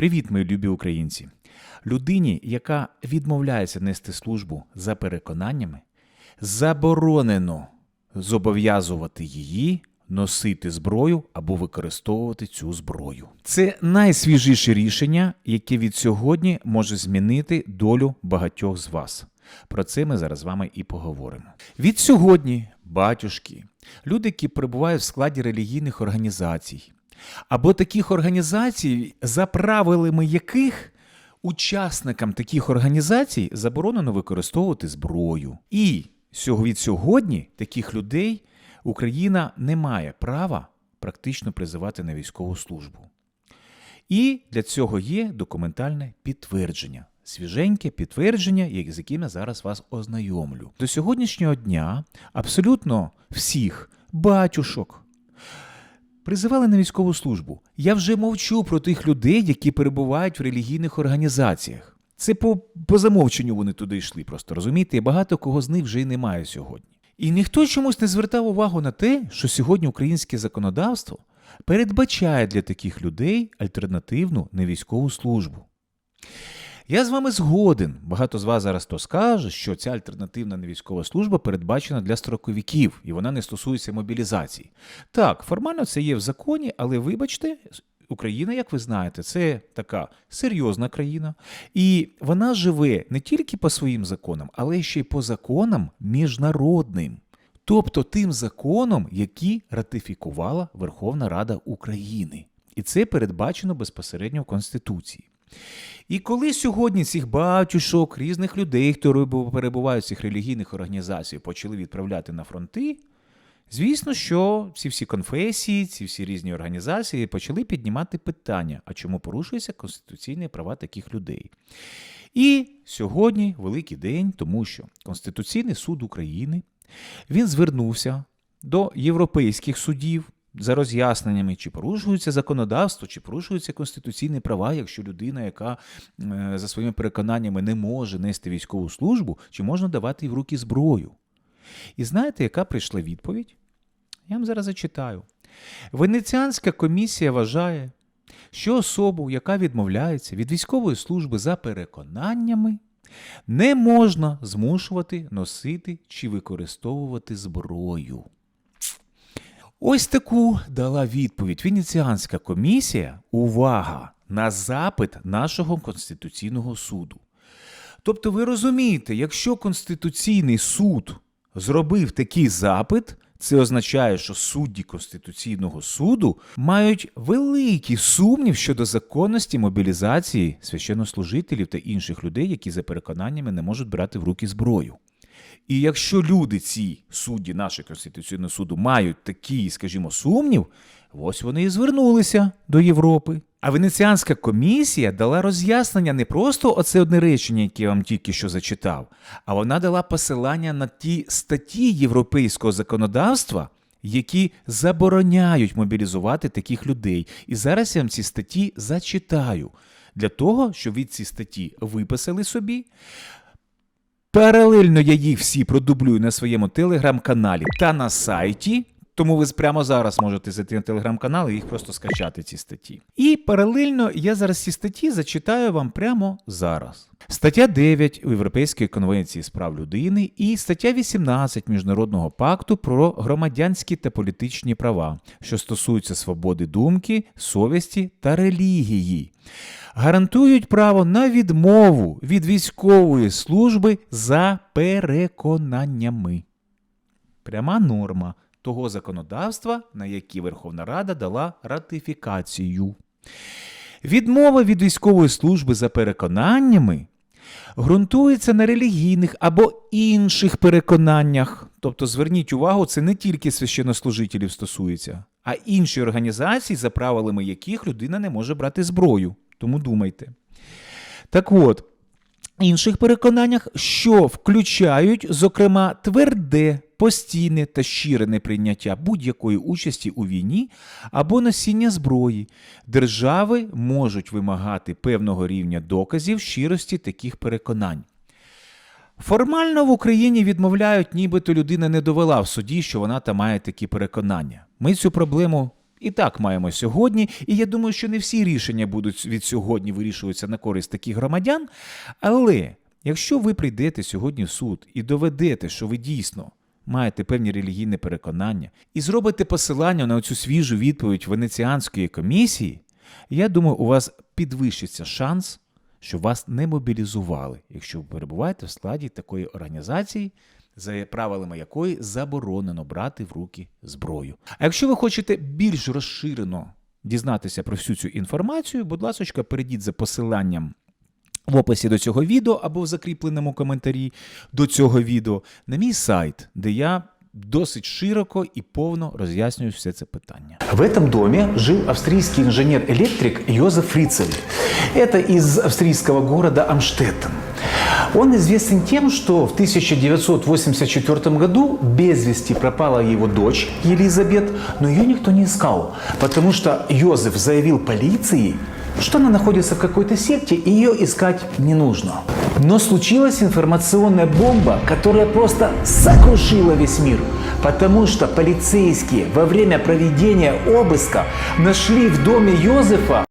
Привіт, мої любі українці! Людині, яка відмовляється нести службу за переконаннями, заборонено зобов'язувати її носити зброю або використовувати цю зброю. Це найсвіжіше рішення, яке від сьогодні може змінити долю багатьох з вас. Про це ми зараз з вами і поговоримо. Від сьогодні, батюшки, люди, які перебувають в складі релігійних організацій, або таких організацій, за правилами яких учасникам таких організацій заборонено використовувати зброю. І від сьогодні таких людей Україна не має права практично призивати на військову службу. І для цього є документальне підтвердження. Свіженьке підтвердження, з яким я зараз вас ознайомлю. До сьогоднішнього дня абсолютно всіх батюшок призивали на військову службу. Я вже мовчу про тих людей, які перебувають в релігійних організаціях. Це по, по замовченню вони туди йшли, просто розумієте, і багато кого з них вже й немає сьогодні. І ніхто чомусь не звертав увагу на те, що сьогодні українське законодавство передбачає для таких людей альтернативну невійськову службу. Я з вами згоден. Багато з вас зараз то скаже, що ця альтернативна невійськова служба передбачена для строковиків, і вона не стосується мобілізації. Так, формально це є в законі, але вибачте, Україна, як ви знаєте, це така серйозна країна, і вона живе не тільки по своїм законам, але ще й по законам міжнародним. Тобто тим законом, які ратифікувала Верховна Рада України. І це передбачено безпосередньо в Конституції. І коли сьогодні цих батюшок, різних людей, хто перебувають в цих релігійних організацій, почали відправляти на фронти, звісно, що ці всі конфесії, ці всі різні організації почали піднімати питання, а чому порушуються конституційні права таких людей. І сьогодні великий день, тому що Конституційний суд України він звернувся до європейських судів за роз'ясненнями, чи порушується законодавство, чи порушуються конституційні права, якщо людина, яка е, за своїми переконаннями не може нести військову службу, чи можна давати їй в руки зброю. І знаєте, яка прийшла відповідь? Я вам зараз зачитаю. Венеціанська комісія вважає, що особу, яка відмовляється від військової служби за переконаннями, не можна змушувати носити чи використовувати зброю. Ось таку дала відповідь Венеціанська комісія. Увага! На запит нашого Конституційного суду. Тобто, ви розумієте, якщо Конституційний суд зробив такий запит, це означає, що судді Конституційного суду мають великий сумнів щодо законності мобілізації священнослужителів та інших людей, які за переконаннями не можуть брати в руки зброю. І якщо люди, ці судді нашого Конституційного суду, мають такий, скажімо, сумнів, ось вони і звернулися до Європи. А Венеціанська комісія дала роз'яснення не просто оце одне речення, яке я вам тільки що зачитав, а вона дала посилання на ті статті європейського законодавства, які забороняють мобілізувати таких людей. І зараз я вам ці статті зачитаю для того, щоб ви ці статті виписали собі. Паралельно я їх всі продублюю на своєму телеграм-каналі та на сайті. Тому ви прямо зараз можете зайти на телеграм-канал і їх просто скачати, ці статті. І паралельно я зараз ці статті зачитаю вам прямо зараз. Стаття 9 у Європейської конвенції з прав людини і стаття 18 Міжнародного пакту про громадянські та політичні права, що стосуються свободи думки, совісті та релігії. Гарантують право на відмову від військової служби за переконаннями. Пряма норма того законодавства, на яке Верховна Рада дала ратифікацію. Відмова від військової служби за переконаннями ґрунтується на релігійних або інших переконаннях. Тобто, зверніть увагу, це не тільки священнослужителів стосується, а інші організації, за правилами яких людина не може брати зброю. Тому думайте. Так от, інших переконаннях, що включають, зокрема, тверде, постійне та щире неприйняття будь-якої участі у війні або носіння зброї, держави можуть вимагати певного рівня доказів щирості таких переконань. Формально в Україні відмовляють, нібито людина не довела в суді, що вона там має такі переконання. Ми цю проблему І так маємо сьогодні. І я думаю, що не всі рішення будуть від сьогодні вирішуватися на користь таких громадян. Але якщо ви прийдете сьогодні в суд і доведете, що ви дійсно маєте певні релігійні переконання, і зробите посилання на цю свіжу відповідь Венеціанської комісії, я думаю, у вас підвищиться шанс, що вас не мобілізували, якщо ви перебуваєте в складі такої організації, за правилами якої заборонено брати в руки зброю. А якщо ви хочете більш розширено дізнатися про всю цю інформацію, будь ласка, перейдіть за посиланням в описі до цього відео або в закріпленому коментарі до цього відео на мій сайт, де я досить широко і повно роз'яснюю все це питання. В этом доме жил австрийский инженер-электрик Йозеф Фрицель. Это из австрийского города Амштеттен. Он известен тем, что в 1984 году без вести пропала его дочь Елизабет, но ее никто не искал, потому что Йозеф заявил полиции, что она находится в какой-то секте и ее искать не нужно. Но случилась информационная бомба, которая просто сокрушила весь мир, потому что полицейские во время проведения обыска нашли в доме Йозефа